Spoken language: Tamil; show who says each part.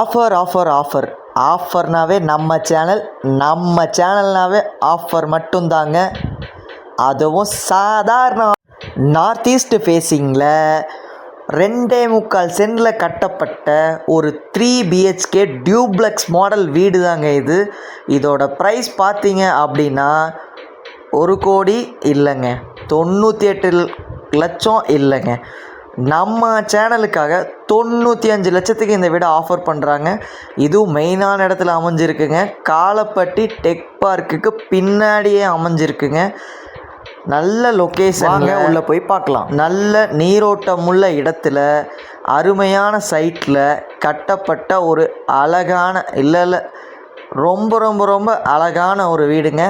Speaker 1: ஆஃபர் ஆஃபர் ஆஃபர் ஆஃபர்னாவே நம்ம சேனல் நம்ம சேனல்னாவே ஆஃபர் மட்டும்தாங்க. அதுவும் சாதாரண நார்த் ஈஸ்ட் ஃபேஸிங்கில் ரெண்டே முக்கால் சென்டில் கட்டப்பட்ட ஒரு த்ரீ பிஹெச்கே டியூப்ளெக்ஸ் மாடல் வீடு தாங்க இது. இதோட ப்ரைஸ் பார்த்தீங்க அப்படின்னா ஒரு கோடி இல்லைங்க. தொண்ணூற்றி எட்டு லட்சம் இல்லைங்க. நம்ம சேனலுக்காக தொண்ணூற்றி அஞ்சு லட்சத்துக்கு இந்த வீடை ஆஃபர் பண்ணுறாங்க இதுவும் மெயினான இடத்துல அமைஞ்சிருக்குங்க. காலப்பட்டி டெக் பார்க்குக்கு பின்னாடியே அமைஞ்சிருக்குங்க. நல்ல லொக்கேஷன் உள்ளே போய் பார்க்கலாம். நல்ல நீரோட்டமுள்ள இடத்துல அருமையான சைட்டில் கட்டப்பட்ட ஒரு அழகான இல்லை இல்லை ரொம்ப ரொம்ப ரொம்ப அழகான ஒரு வீடுங்க.